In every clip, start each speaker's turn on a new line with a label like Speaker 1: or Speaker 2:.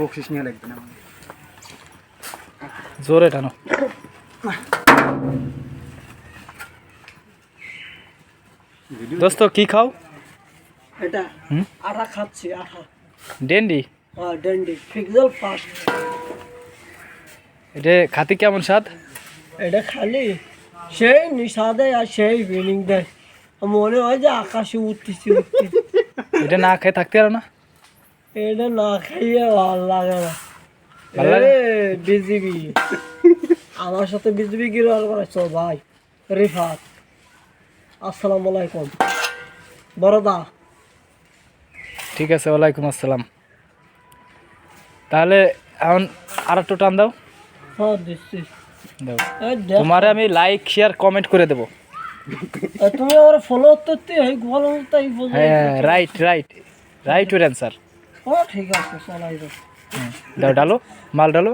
Speaker 1: বকশিস নিয়ে লাগবে না।
Speaker 2: জোরে টানো। দোস্ত কি খাও?
Speaker 3: এটা আটা খাচ্ছি আটা
Speaker 2: ডেন্ডি?
Speaker 3: হ্যাঁ ডেন্ডি। ফিক্সেল ফাস্ট।
Speaker 2: এটা খাতে কেমন স্বাদ?
Speaker 3: এটা খালি সেই নিশা দেয় আর সেই দেয়। মনে হয় যে আকাশে উঠতেছি উঠতেছি।
Speaker 2: এটা না খেয়ে থাকতে পারো না?
Speaker 3: এটা না খাইয়ে ভালো লাগে না। বিজিবি। আমার সাথে বিজিবি করেছ ভাই। রিফাত। আসসালামু আলাইকুম। বড়দা
Speaker 2: ঠিক আছে ওয়ালাইকুম আসসালাম। তাহলে এখন আর একটু টান দাও।
Speaker 3: হ্যাঁ দিচ্ছি।
Speaker 2: তোমারে আমি লাইক শেয়ার কমেন্ট করে দেবো।
Speaker 3: তুমি আমার ফলো করতে
Speaker 2: হ্যাঁ রাইট রাইট রাইট ওর অ্যান্সার
Speaker 3: ও ঠিক আছে চলাই দাও
Speaker 2: দাও ডালো মাল ডালো।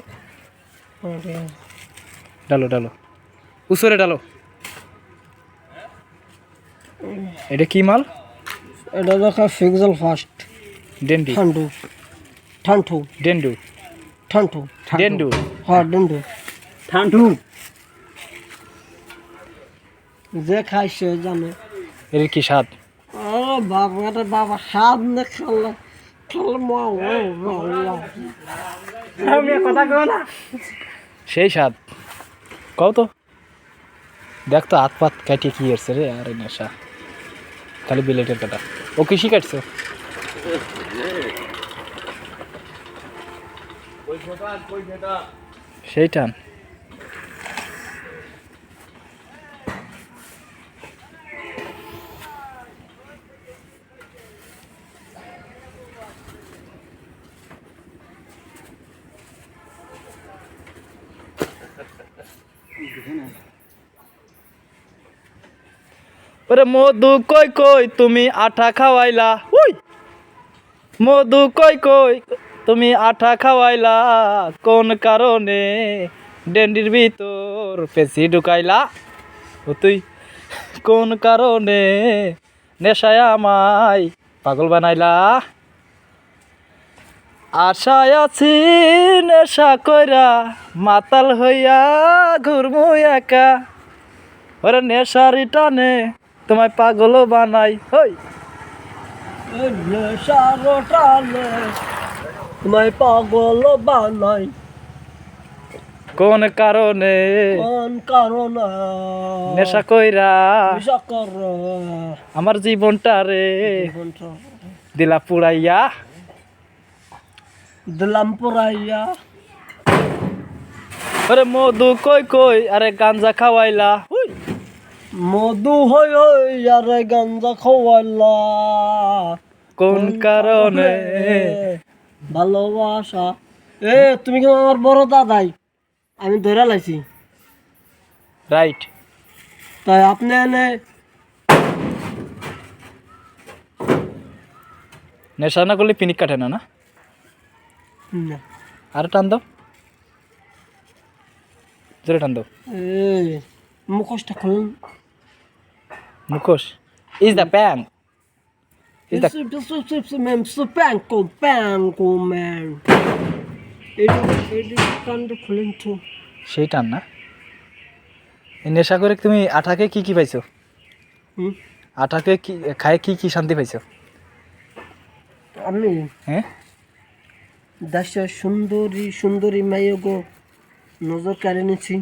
Speaker 2: ডালো ডালো। উসরে ডালো। এটা কি মাল?
Speaker 3: এটা দেখা ফিক্সেল ফাস্ট।
Speaker 2: ডেন্ডি।
Speaker 3: ঠান্ডু। ঠান্ডু।
Speaker 2: ডেন্ডু।
Speaker 3: ঠান্ডু।
Speaker 2: ডেন্ডু।
Speaker 3: হ্যাঁ ডুন্ডু।
Speaker 1: ঠান্ডু।
Speaker 3: যে খাই সে জানে।
Speaker 2: এর কি স্বাদ?
Speaker 3: আরে বাবা এটা বাবা স্বাদ না খাল্লা
Speaker 2: সেই স্বাদ। কও তো। দেখ তো হাত পাত কাটিয়ে কি এসছে রে, আরে নেশা। খালি বিলেটের কাটা ও কৃষি কাটছো সেই টান। ওরে মধু কই কই, তুমি আঠা খাওয়াইলা। উই! মধু কই কই, তুমি আঠা খাওয়াইলা। কোন কারণে ডেন্ডির ভিতর পেশি ঢুকাইলা? ও তুই, কোন কারণে নেশায় আমায় পাগল বানাইলা? আশায় আছি নেশা কইরা মাতাল হইয়া ঘুরমু একা। ওরে নেশারি টানে তোমায় পাগল বানাই হই।
Speaker 3: নেশারো টালে তোমায় পাগল বানাই।
Speaker 2: কোন কারণে?
Speaker 3: কোন কারণে?
Speaker 2: নেশা কইরা
Speaker 3: নেশা কর।
Speaker 2: আমার জীবনটা রে দিলা পুড়াইয়া
Speaker 3: দিলাম পড়াইয়া
Speaker 2: ওরে মধু কই কই? আরে গাঞ্জা খাওয়াইলা।
Speaker 3: মধু হই হই আরে গাঞ্জা খাওয়াইলা।
Speaker 2: কোন কারণে?
Speaker 3: ভালোবাসা। এ তুমি কি আমার বড় দাদাই? আমি ধরে লাইছি।
Speaker 2: রাইট।
Speaker 3: তাই আপনি এনে
Speaker 2: নেশা না করলে পিনিক কাটে না না?
Speaker 3: না,
Speaker 2: আর টান দাও জোরে টান দাও
Speaker 3: মুখোশটা খুলুন
Speaker 2: মুখোশ is the pan is the
Speaker 3: ma'am panko প্যাঙ্কো ম্যান এটা এটা কান্ড খুলেন তো
Speaker 2: সেই টান না এই নেশা করে তুমি আঠাকে কি কি পাইছো আঠাকে কি খায় কি কি শান্তি পাইছো
Speaker 3: আমি
Speaker 2: হ্যাঁ
Speaker 3: দেশের সুন্দরী সুন্দরী মাইগো নজর কেড়ে নিছি।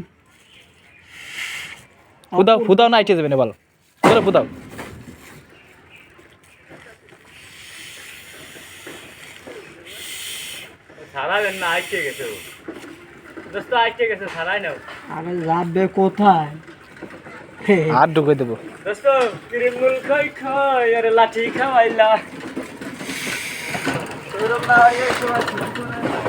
Speaker 2: ফুদাও ফুদাও না আইটে যাবে না বলো। তোরা ফুদাও।
Speaker 1: ছাড়াবেন না আইকে গেছে দোস্ত আইকে গেছে ছাড়াই নাও।
Speaker 3: আরে যাবে কোথায়?
Speaker 2: আর ঢুকে দেবো।
Speaker 1: দোস্ত ক্রিম মুল খাই খাই আরে লাঠি খাওয়াইলা। তোর না এই সময়